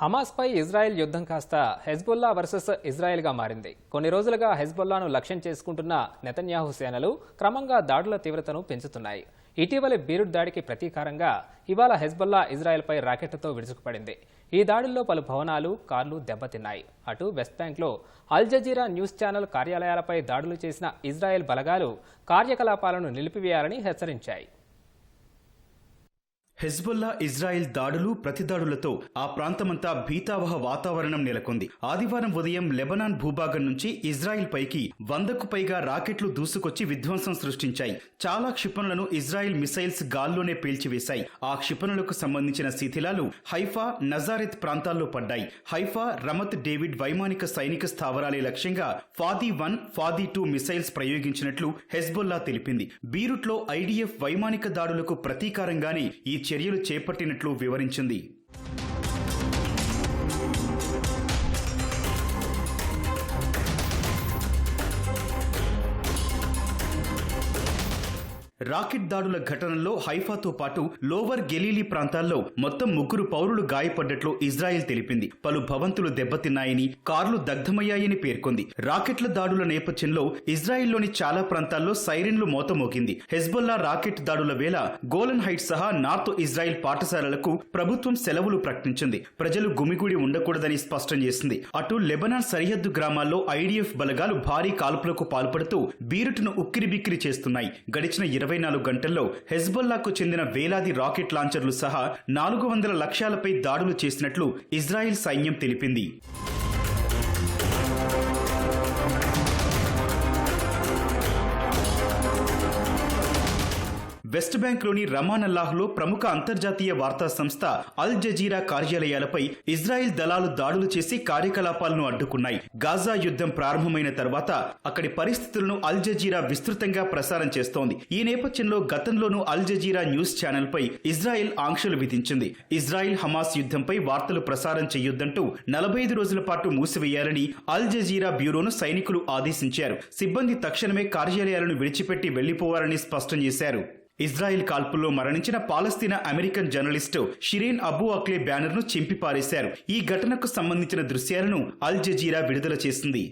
హమాస్పై Israel యుద్ధం కాస్త Hezbollah versus ఇజ్రాయెల్గా మారింది. కొన్ని రోజులుగా హెజ్బుల్లాను లక్ష్యం చేసుకుంటున్న నెతన్యాహు సేనలు క్రమంగా దాడుల తీవ్రతను పెంచుతున్నాయి. ఇటీవలి బీరుడ్ దాడికి ప్రతీకారంగా ఇవాళ హెజ్బుల్లా ఇజ్రాయెల్పై రాకెట్లతో విరుచుకుపడింది. ఈ దాడుల్లో పలు భవనాలు కార్లు దెబ్బతిన్నాయి. అటు వెస్ట్ బ్యాంక్లో అల్ జజీరా న్యూస్ ఛానల్ కార్యాలయాలపై దాడులు చేసిన ఇజ్రాయెల్ బలగాలు కార్యకలాపాలను నిలిపివేయాలని హెచ్చరించాయి. హెజ్బుల్లా ఇజ్రాయెల్ దాడులు ప్రతిదాడులతో ఆ ప్రాంతమంతా భీతావహ వాతావరణం నెలకొంది. ఆదివారం ఉదయం లెబనాన్ భూభాగం నుంచి ఇజ్రాయెల్ పైకి వందకు పైగా రాకెట్లు దూసుకొచ్చి విధ్వంసం సృష్టించాయి. చాలా క్షిపణులను ఇజ్రాయెల్ మిసైల్స్ గాల్లోనే పేల్చివేశాయి. ఆ క్షిపణులకు సంబంధించిన శిథిలాలు హైఫా నజారెత్ ప్రాంతాల్లో పడ్డాయి. హైఫా రమత్ డేవిడ్ వైమానిక సైనిక స్థావరాలే లక్ష్యంగా Fadi one Fadi two missiles ప్రయోగించినట్లు Hezbollah తెలిపింది. బీరుట్లో ఐడిఎఫ్ వైమానిక దాడులకు ప్రతీకారంగానే ఈ చర్యలు చేపట్టినట్లు వివరించింది. రాకెట్ దాడుల ఘటనలో హైఫాతో పాటు లోవర్ గెలీలీ ప్రాంతాల్లో మొత్తం ముగ్గురు పౌరులు గాయపడ్డట్లు ఇజ్రాయెల్ తెలిపింది. పలు భవంతులు దెబ్బతిన్నాయని కార్లు దగ్ధమయ్యాయని పేర్కొంది. రాకెట్ల దాడుల నేపథ్యంలో ఇజ్రాయెల్లోని చాలా ప్రాంతాల్లో సైరన్లు మోతమోగింది. హెజ్బొల్లా రాకెట్ దాడుల వేళ గోలన్ హైట్ సహా నార్త్ ఇజ్రాయెల్ పాఠశాలలకు ప్రభుత్వం సెలవులు ప్రకటించింది. ప్రజలు గుమిగూడి ఉండకూడదని స్పష్టం చేసింది. అటు లెబనాన్ సరిహద్దు గ్రామాల్లో ఐడిఎఫ్ బలగాలు భారీ కాల్పులకు పాల్పడుతూ బీరుటును ఉక్కిరిబిక్కిరి చేస్తున్నాయి. గడిచిన ఇరవై నాలుగు గంటల్లో హెజ్బొల్లాకు చెందిన వేలాది రాకెట్ లాంచర్లు సహా నాలుగు వందల లక్ష్యాలపై దాడులు చేసినట్లు ఇజ్రాయెల్ సైన్యం తెలిపింది. వెస్ట్ బ్యాంక్లోని రమానల్లాహ్లో ప్రముఖ అంతర్జాతీయ వార్తా సంస్థ అల్ జజీరా కార్యాలయాలపై ఇజ్రాయెల్ దళాలు దాడులు చేసి కార్యకలాపాలను అడ్డుకున్నాయి. గాజా యుద్ధం ప్రారంభమైన తర్వాత అక్కడి పరిస్థితులను అల్ జజీరా విస్తృతంగా ప్రసారం చేస్తోంది. ఈ నేపథ్యంలో గతంలోనూ అల్ జజీరా న్యూస్ ఛానల్పై ఇజ్రాయిల్ ఇజ్రాయెల్ ఆంక్షలు విధించింది. ఇజ్రాయెల్ హమాస్ యుద్ధంపై వార్తలు ప్రసారం చేయొద్దంటూ నలభై ఐదు రోజుల పాటు మూసివేయాలని అల్ జజీరా బ్యూరోను సైనికులు ఆదేశించారు. సిబ్బంది తక్షణమే కార్యాలయాలను విడిచిపెట్టి వెళ్ళిపోవాలని స్పష్టం చేశారు. ఇజ్రాయిల్ కాల్పుల్లో మరణించిన Palestine American journalist Shireen Abu Akleh బ్యానర్ను చింపిపారేశారు. ఈ ఘటనకు సంబంధించిన దృశ్యాలను అల్ జజీరా విడుదల చేసింది.